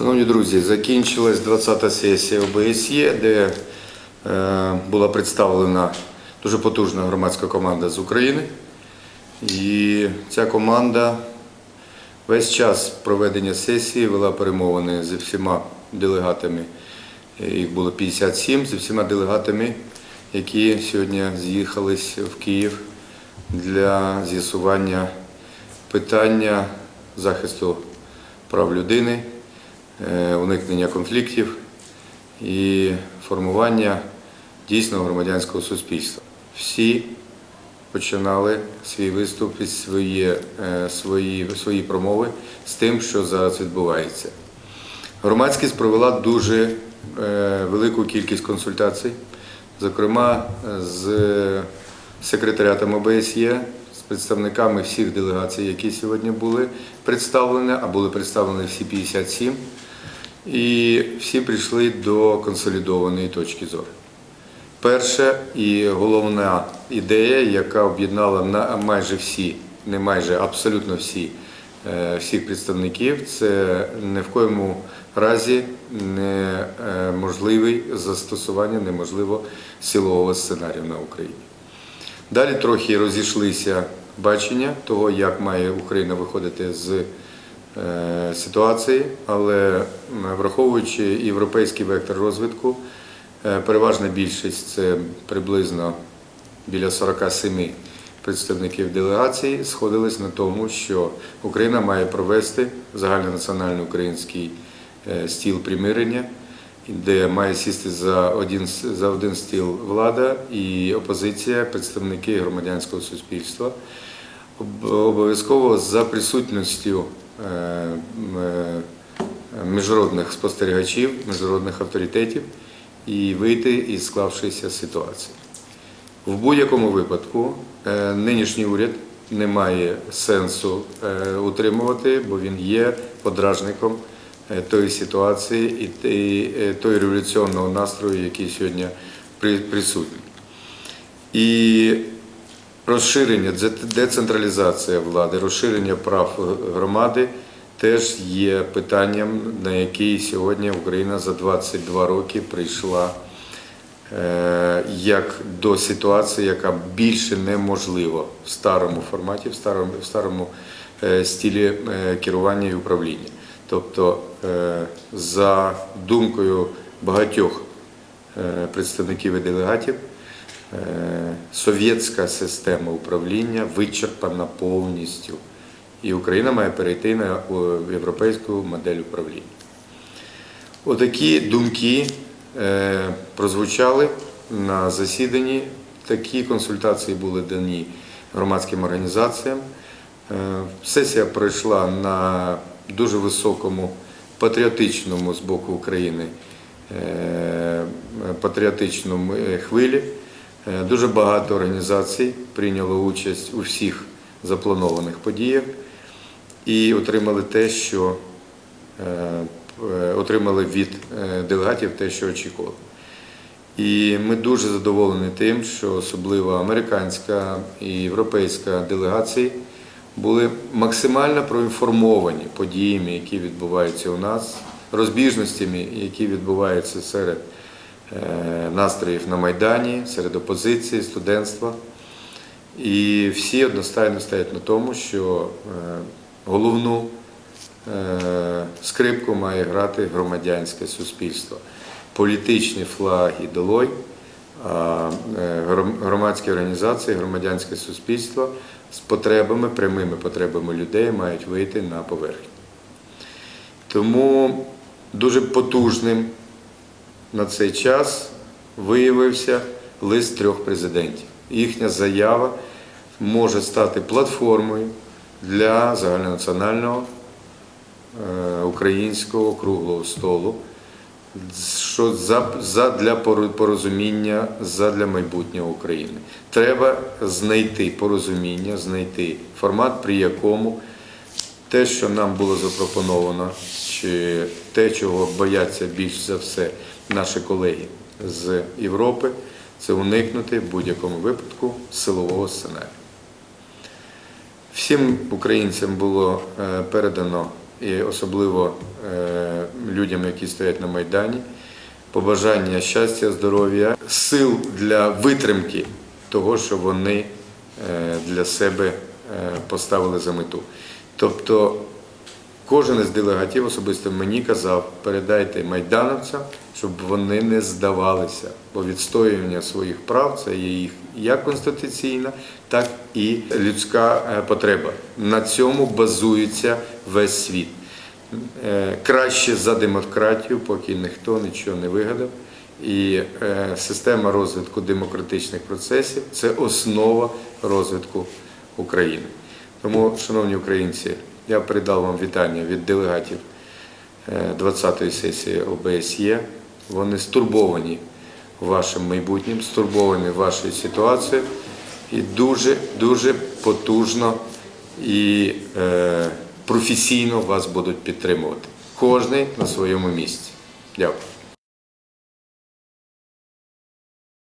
Шановні друзі, закінчилась 20-та сесія ОБСЄ, де е, була представлена дуже потужна громадська команда з України. І ця команда весь час проведення сесії вела перемовини зі всіма делегатами. Їх було 57 зі всіма делегатами, які сьогодні з'їхались в Київ для з'ясування питання захисту прав людини, уникнення конфліктів і формування дійсного громадянського суспільства. Всі починали свій виступ і свої, е, свої, свої промови з тим, що зараз відбувається. Громадськість провела дуже е, велику кількість консультацій, зокрема з секретаріатом ОБСЄ, з представниками всіх делегацій, які сьогодні були представлені, а були представлені всі 57. І всі прийшли до консолідованої точки зору. Перша і головна ідея, яка об'єднала на майже всі, не майже абсолютно всі, е, всіх представників, це не в коєму разі неможливий застосування неможливо силового сценарію на Україні. Далі трохи розійшлися бачення того, як має Україна виходити з е, ситуації, але враховуючи європейський вектор розвитку, е, переважна більшість це приблизно біля 47 представників делегації, сходились на тому, що Україна має провести загальнонаціональний український е, стіл примирення, де має сісти за один, за один стіл влада і опозиція, представники громадянського суспільства. Обов'язково за присутністю е, е, міжнародних спостерігачів, міжнародних авторитетів і вийти із склавшоїся ситуації. В будь-якому випадку е, нинішній уряд не має сенсу е, утримувати, бо він є подражником е, тої ситуації і е, той революційного настрою, який сьогодні присутній. І розширення, децентралізація влади, розширення прав громади теж є питанням, на який сьогодні Україна за 22 роки прийшла е, як до ситуації, яка більше неможлива в старому форматі, в старому, в старому е, стилі е, керування і управління. Тобто, е, за думкою багатьох е, представників і делегатів, е, совєтська система управління вичерпана повністю. І Україна має перейти на е, європейську модель управління. Отакі думки е, прозвучали на засіданні. Такі консультації були дані громадським організаціям. Е, Сесія пройшла на дуже високому патріотичному з боку України е, патріотичному е, хвилі. Е, Дуже багато організацій прийняло участь у всіх запланованих подіях і отримали те, що е, е, отримали від делегатів те, що очікували. І ми дуже задоволені тим, що особливо американська і європейська делегації були максимально проінформовані подіями, які відбуваються у нас, розбіжностями, які відбуваються серед настроїв на Майдані, серед опозиції, студентства. І всі одностайно стоять на тому, що е, головну е, скрипку має грати громадянське суспільство. Політичні флаги долой, а е, громадські організації, громадянське суспільство з потребами, прямими потребами людей мають вийти на поверхню. Тому дуже потужним на цей час виявився лист трьох президентів. Їхня заява може стати платформою для загальнонаціонального е, українського круглого столу, що для порозуміння, за для майбутнього України. Треба знайти порозуміння, знайти формат, при якому те, що нам було запропоновано, чи те, чого бояться більш за все наші колеги з Європи, це уникнути в будь-якому випадку силового сценарію. Всім українцям було е, передано і особливо е, людям, які стоять на Майдані, побажання щастя, здоров'я, сил для витримки того, що вони е, для себе поставили за мету. Тобто Кожен із делегатів особисто мені казав, передайте майдановцям, щоб вони не здавалися, бо відстоювання своїх прав це є їх як конституційна, так і людська е, потреба. На цьому базується весь світ. Е, Краще за демократію, поки ніхто нічого не вигадав. І е, система розвитку демократичних процесів це основа розвитку України. Тому, шановні українці, я передав вам вітання від делегатів е, 20-ї сесії ОБСЄ. Вони стурбовані вашим майбутнім, стурбовані вашою ситуацією і дуже дуже потужно і е, професійно вас будуть підтримувати. Кожний на своєму місці. Дякую.